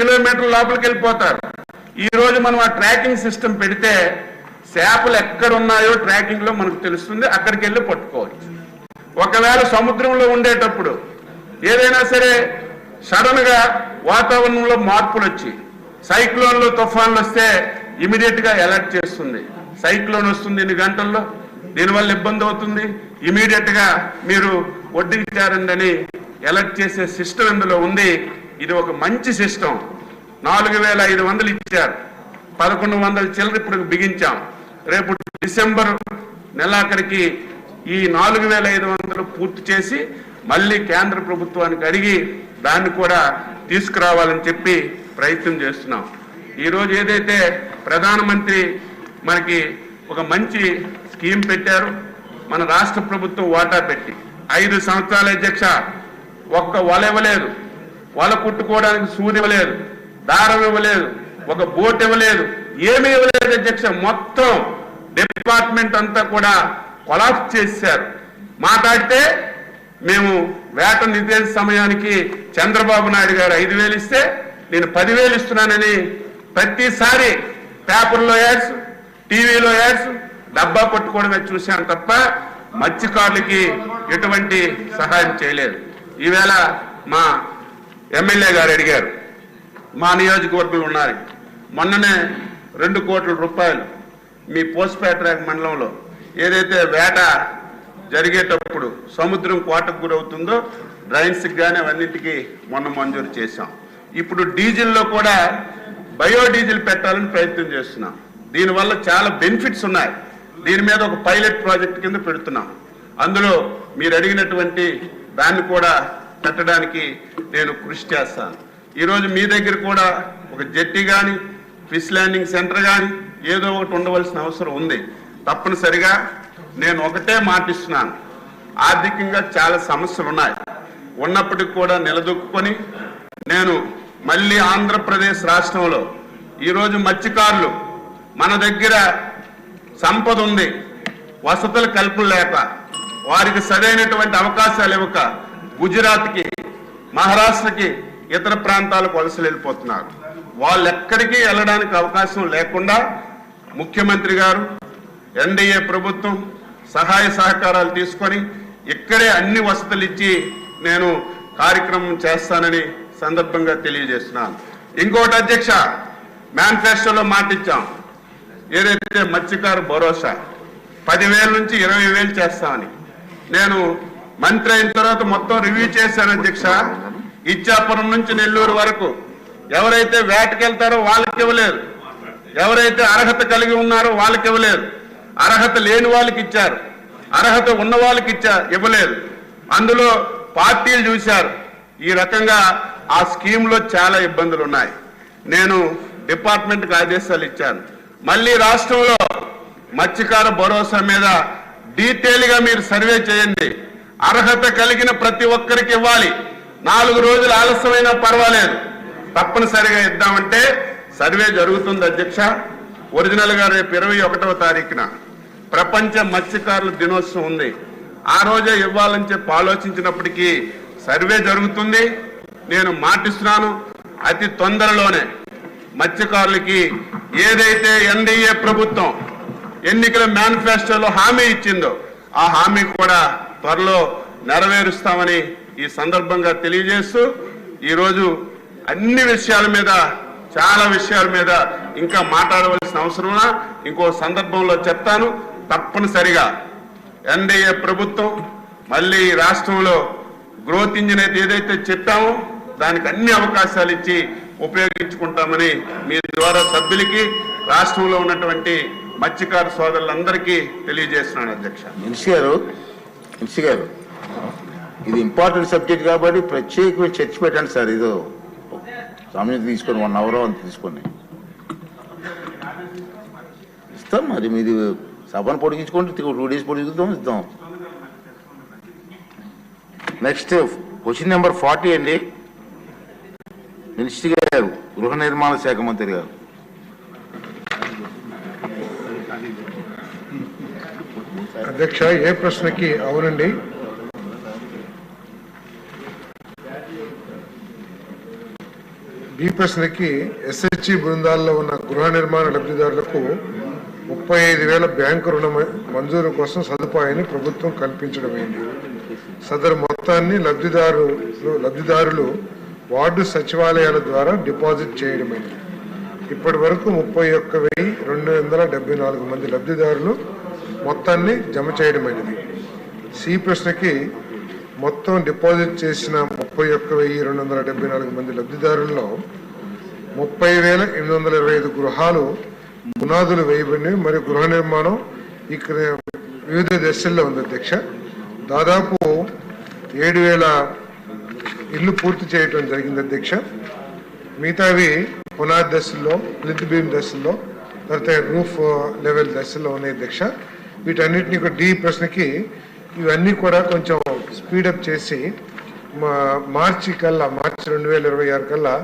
కిలోమీటర్ల లోపలికి వెళ్ళిపోతారు. ఈ రోజు మనం ఆ ట్రాకింగ్ సిస్టమ్ పెడితే చేపలు ఎక్కడ ఉన్నాయో ట్రాకింగ్లో మనకు తెలుస్తుంది. అక్కడికి వెళ్ళి పట్టుకోవచ్చు. ఒకవేళ సముద్రంలో ఉండేటప్పుడు ఏదైనా సరే సడన్గా వాతావరణంలో మార్పులు వచ్చి సైక్లోన్లు తుఫాన్లు వస్తే ఇమీడియట్గా అలర్ట్ చేస్తుంది. సైక్లోన్ వస్తుంది ఎన్ని గంటల్లో? దీనివల్ల ఇబ్బంది అవుతుంది. ఇమీడియట్గా మీరు ఒడ్డుకి చేరండి అలర్ట్ చేసే సిస్టమ్ ఇందులో ఉంది. ఇది ఒక మంచి సిస్టమ్ నాలుగు వేల ఐదు వందలు ఇచ్చారు. పదకొండు వందల చిల్లర ఇప్పుడు బిగించాం. రేపు డిసెంబర్ నెలాఖరికి ఈ నాలుగు వేల ఐదు వందలు పూర్తి చేసి మళ్ళీ కేంద్ర ప్రభుత్వానికి అడిగి దాన్ని కూడా తీసుకురావాలని చెప్పి ప్రయత్నం చేస్తున్నాం. ఈరోజు ఏదైతే ప్రధానమంత్రి మనకి ఒక మంచి స్కీమ్ పెట్టారు మన రాష్ట్ర ప్రభుత్వం వాటా పెట్టి. ఐదు సంవత్సరాల అధ్యక్ష ఒక్క వలెవలేదు వల కుట్టుకోవడానికి సూది ఇవ్వలేదు దారం ఇవ్వలేదు ఒక బోట్ ఇవ్వలేదు ఏమీ ఇవ్వలేదు అధ్యక్ష. మొత్తం డిపార్ట్మెంట్ అంతా కూడా కొలాప్స్ చేశారు. మాట్లాడితే మేము వేట నిర్దేశ సమయానికి చంద్రబాబు నాయుడు గారు ఐదు వేలు ఇస్తే నేను పదివేలు ఇస్తున్నానని ప్రతిసారి పేపర్లో యాడ్స్ టీవీలో యాడ్స్ డబ్బా పట్టుకోవడమే చూశాను తప్ప మత్స్యకారులకి ఎటువంటి సహాయం చేయలేదు. ఈవేళ మా ఎమ్మెల్యే గారు అడిగారు మా నియోజకవర్గంలో ఉన్నారు. మొన్ననే రెండు కోట్ల రూపాయలు మీ పోస్ట్పేట మండలంలో ఏదైతే వేట జరిగేటప్పుడు సముద్రం కోటకు గురవుతుందో డ్రైన్స్కి కానీ అవన్నింటికి మొన్న మంజూరు చేశాం. ఇప్పుడు డీజిల్లో కూడా బయోడీజిల్ పెట్టాలని ప్రయత్నం చేస్తున్నాం. దీనివల్ల చాలా బెనిఫిట్స్ ఉన్నాయి. దీని మీద ఒక పైలట్ ప్రాజెక్ట్ కింద పెడుతున్నాం. అందులో మీరు అడిగినటువంటి దాన్ని కూడా పెట్టడానికి నేను కృషి చేస్తాను. ఈరోజు మీ దగ్గర కూడా ఒక జెట్టి కానీ ఫిష్ ల్యాండింగ్ సెంటర్ కానీ ఏదో ఒకటి ఉండవలసిన అవసరం ఉంది. తప్పనిసరిగా నేను ఒకటే మాటిస్తున్నాను. ఆర్థికంగా చాలా సమస్యలు ఉన్నాయి. ఉన్నప్పటికి కూడా నిలదొక్కుని నేను మళ్ళీ ఆంధ్రప్రదేశ్ రాష్ట్రంలో ఈరోజు మత్స్యకారులు మన దగ్గర సంపద ఉంది. వసతులు కల్పన లేక వారికి సరైనటువంటి అవకాశాలు ఇవ్వక గుజరాత్కి మహారాష్ట్రకి ఇతర ప్రాంతాలకు వలసలు వెళ్ళిపోతున్నారు వాళ్ళు ఎక్కడికి వెళ్ళడానికి అవకాశం లేకుండా ముఖ్యమంత్రి గారు ఎన్డీఏ ప్రభుత్వం సహాయ సహకారాలు తీసుకొని ఇక్కడే అన్ని వసతులు ఇచ్చి నేను కార్యక్రమం చేస్తానని సందర్భంగా తెలియజేస్తున్నాను. ఇంకోటి అధ్యక్ష మేనిఫెస్టోలో మాటిచ్చాం. ఏదైతే మత్స్యకారు భరోసా పదివేల నుంచి ఇరవై వేలు చేస్తామని. నేను మంత్రి అయిన తర్వాత మొత్తం రివ్యూ చేశాను అధ్యక్ష. ఇచ్చాపురం నుంచి నెల్లూరు వరకు. ఎవరైతే వేటకెళ్తారో వాళ్ళకి ఇవ్వలేదు ఎవరైతే అర్హత కలిగి ఉన్నారో వాళ్ళకి ఇవ్వలేదు అర్హత లేని వాళ్ళకి ఇచ్చారు. అర్హత ఉన్న వాళ్ళకి ఇచ్చారు ఇవ్వలేదు అందులో పార్టీలు చూశారు. ఈ రకంగా ఆ స్కీమ్లో చాలా ఇబ్బందులు ఉన్నాయి. నేను డిపార్ట్మెంట్కి ఆదేశాలు ఇచ్చాను. మళ్ళీ రాష్ట్రంలో మత్స్యకార భరోసా మీద డీటెయిల్గా మీరు సర్వే చేయండి. అర్హత కలిగిన ప్రతి ఒక్కరికి ఇవ్వాలి. నాలుగు రోజులు ఆలస్యమైనా పర్వాలేదు. తప్పనిసరిగా ఇద్దామంటే సర్వే జరుగుతుంది అధ్యక్ష. ఒరిజినల్గా రేపు ఇరవై ఒకటవ తారీఖున ప్రపంచ మత్స్యకారుల దినోత్సవం ఉంది. ఆ రోజే ఇవ్వాలని చెప్పి ఆలోచించినప్పటికీ సర్వే జరుగుతుంది. నేను మాటిస్తున్నాను అతి తొందరలోనే మత్స్యకారులకి ఏదైతే ఎన్డీఏ ప్రభుత్వం ఎన్నికల మేనిఫెస్టోలో హామీ ఇచ్చిందో ఆ హామీ కూడా త్వరలో నెరవేరుస్తామని ఈ సందర్భంగా తెలియజేస్తూ ఈరోజు అన్ని విషయాల మీద చాలా విషయాల మీద ఇంకా మాట్లాడవలసిన అవసరం ఇంకో సందర్భంలో చెప్తాను. తప్పనిసరిగా ఎన్డీఏ ప్రభుత్వం మళ్ళీ ఈ రాష్ట్రంలో గ్రోత్ ఇంజిన్ అయితే ఏదైతే చెప్పామో దానికి అన్ని అవకాశాలు ఇచ్చి ఉపయోగించుకుంటామని మీ ద్వారా సభ్యులకి రాష్ట్రంలో ఉన్నటువంటి మత్స్యకారు సోదరులందరికీ తెలియజేస్తున్నాను అధ్యక్ష. మినిషి గారు మినిసి గారు ఇది ఇంపార్టెంట్ సబ్జెక్ట్ కాబట్టి ప్రత్యేకమైన చర్చ పెట్టండి సార్ ఏదో సమయం తీసుకొని వన్ అవర్ అంత తీసుకొని. ఇస్తాం మరి మీది సభను పొడిగించుకోండి టూ డేస్ పొడిగిద్దాం ఇద్దాం. నెక్స్ట్ క్వశ్చన్ నెంబర్ ఫార్టీ అండి. మినిస్టర్ గారు గృహ నిర్మాణ శాఖ మంత్రి గారు. అధ్యక్ష ఏ ప్రశ్నకి అవునండి? బి ప్రశ్నకి ఎస్హెచ్ఈ బృందాల్లో ఉన్న గృహ నిర్మాణ లబ్ధిదారులకు ముప్పై ఐదు వేల బ్యాంకు రుణ మంజూరు కోసం సదుపాయాన్ని ప్రభుత్వం కల్పించడమైంది. సదరు మొత్తాన్ని లబ్ధిదారు లబ్ధిదారులు వార్డు సచివాలయాల ద్వారా డిపాజిట్ చేయడమైంది. ఇప్పటి వరకు ముప్పై ఒక్క వెయ్యి రెండు వందల డెబ్బై నాలుగు మంది లబ్ధిదారులు మొత్తాన్ని జమ చేయడమైనది సి ప్రశ్నకి మొత్తం డిపాజిట్ చేసిన ముప్పై ఒక్క వెయ్యి రెండు వందల డెబ్బై నాలుగు మంది లబ్ధిదారుల్లో ముప్పై వేల ఎనిమిది వందల ఇరవై ఐదు గృహాలు పునాదులు వేయబడినవి మరియు గృహ నిర్మాణం ఇక్కడ వివిధ దశల్లో ఉంది అధ్యక్ష. దాదాపు ఏడు వేల ఇల్లు పూర్తి చేయటం జరిగింది అధ్యక్ష. మిగతావి పునాది దశల్లో లిత్ బీమ్ దశల్లో తర్వాత రూఫ్ లెవెల్ దశల్లో ఉన్నాయి అధ్యక్ష. వీటన్నిటిని ఒక డి ప్రశ్నకి ఇవన్నీ కూడా కొంచెం స్పీడప్ చేసి మా మార్చి కల్లా మార్చి రెండు వేల ఇరవై ఆరు కల్లా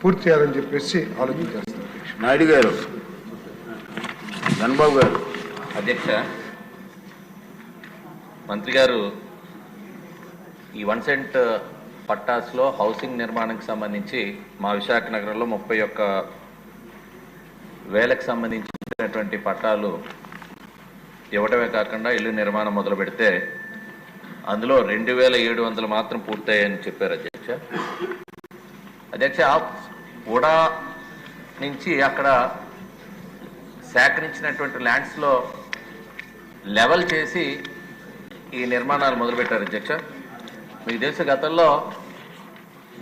పూర్తి చేయాలని చెప్పేసి ఆలోచన చేస్తాం. నాయుడు గారు చంద్రబాబు గారు. అధ్యక్ష మంత్రి గారు ఈ వన్ సెంట్ పట్టాస్లో హౌసింగ్ నిర్మాణానికి సంబంధించి మా విశాఖ నగరంలో ముప్పై ఒక్క వేలకు సంబంధించినటువంటి పట్టాలు ఇవ్వటమే కాకుండా ఇల్లు నిర్మాణం మొదలు పెడితే అందులో రెండు వేల ఏడు వందలు మాత్రం పూర్తయ్యాయని చెప్పారు అధ్యక్ష. అధ్యక్ష ఉడా నుంచి అక్కడ సేకరించినటువంటి ల్యాండ్స్లో లెవెల్ చేసి ఈ నిర్మాణాలు మొదలుపెట్టారు అధ్యక్ష. మీకు తెలుసు గతంలో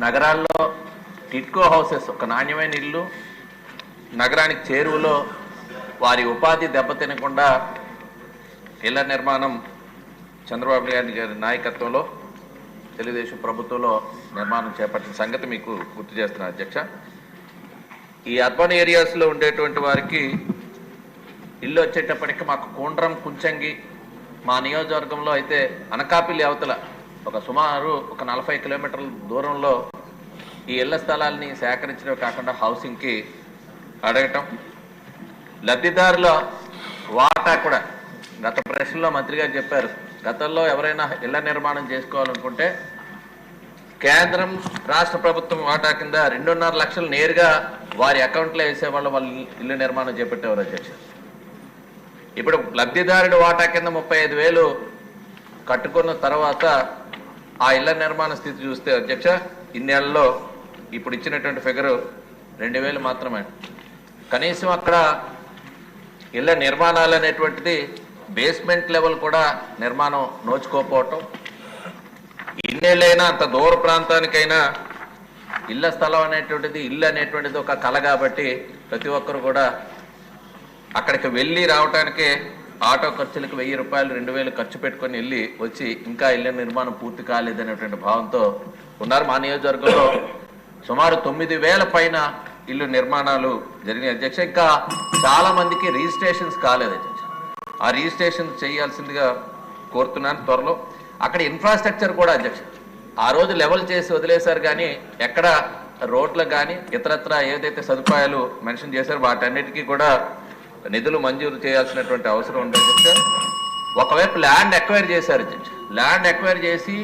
నగరాల్లో టిట్కో హౌసెస్ ఒక నాణ్యమైన ఇల్లు నగరానికి చేరువలో వారి ఉపాధి దెబ్బతినకుండా ఇళ్ళ నిర్మాణం చంద్రబాబు నాయుడు గారి నాయకత్వంలో తెలుగుదేశం ప్రభుత్వంలో నిర్మాణం చేపట్టిన సంగతి మీకు గుర్తు చేస్తున్నా అధ్యక్ష. ఈ అర్బన్ ఏరియాస్లో ఉండేటువంటి వారికి ఇల్లు వచ్చేటప్పటికి మాకు కూండ్రం కుంచంగి మా నియోజకవర్గంలో అయితే అనకాపిల్లి అవతల ఒక సుమారు ఒక నలభై కిలోమీటర్ల దూరంలో ఈ ఇళ్ళ స్థలాల్ని సేకరించడం కాకుండా హౌసింగ్కి అడగటం. లబ్ధిదారుల వాటా కూడా గత ప్రశ్నలో మంత్రి గారు చెప్పారు గతంలో ఎవరైనా ఇళ్ళ నిర్మాణం చేసుకోవాలనుకుంటే కేంద్రం రాష్ట్ర ప్రభుత్వం వాటా కింద రెండున్నర లక్షలు నేరుగా వారి అకౌంట్లో వేసేవాళ్ళు వాళ్ళు ఇల్లు నిర్మాణం చేపట్టేవారు అధ్యక్ష ఇప్పుడు లబ్ధిదారుడి వాటా కింద ముప్పై ఐదు వేలు కట్టుకున్న తర్వాత ఆ ఇళ్ళ నిర్మాణ స్థితి చూస్తే అధ్యక్ష ఇన్నేళ్ళలో ఇప్పుడు ఇచ్చినటువంటి ఫిగరు రెండు వేలు మాత్రమే. కనీసం అక్కడ ఇళ్ళ నిర్మాణాలు అనేటువంటిది బేస్మెంట్ లెవెల్ కూడా నిర్మాణం నోచుకోకపోవటం ఇన్నేళ్ళైనా అంత దూర ప్రాంతానికైనా ఇళ్ళ స్థలం అనేటువంటిది ఇల్లు అనేటువంటిది ఒక కళ కాబట్టి ప్రతి ఒక్కరు కూడా అక్కడికి వెళ్ళి రావటానికి ఆటో ఖర్చులకు వెయ్యి రూపాయలు రెండు వేలు ఖర్చు పెట్టుకొని వెళ్ళి వచ్చి ఇంకా ఇళ్ళ నిర్మాణం పూర్తి కాలేదనేటువంటి భావంతో ఉన్నారు. మా నియోజకవర్గంలో సుమారు తొమ్మిది వేల పైన ఇల్లు నిర్మాణాలు జరిగినాయి. అధ్యక్ష ఇంకా చాలామందికి రిజిస్ట్రేషన్స్ కాలేదు అధ్యక్ష. ఆ రిజిస్ట్రేషన్ చేయాల్సిందిగా కోరుతున్నాను త్వరలో. అక్కడ ఇన్ఫ్రాస్ట్రక్చర్ కూడా అధ్యక్ష ఆ రోజు లెవెల్ చేసి వదిలేశారు కానీ ఎక్కడ రోడ్లకు కానీ ఇతరత్ర ఏదైతే సదుపాయాలు మెన్షన్ చేశారో వాటన్నిటికీ కూడా నిధులు మంజూరు చేయాల్సినటువంటి అవసరం ఉంది అధ్యక్ష ఒకవైపు ల్యాండ్ ఎక్వైర్ చేశారు అధ్యక్ష ల్యాండ్ ఎక్వైర్ చేసి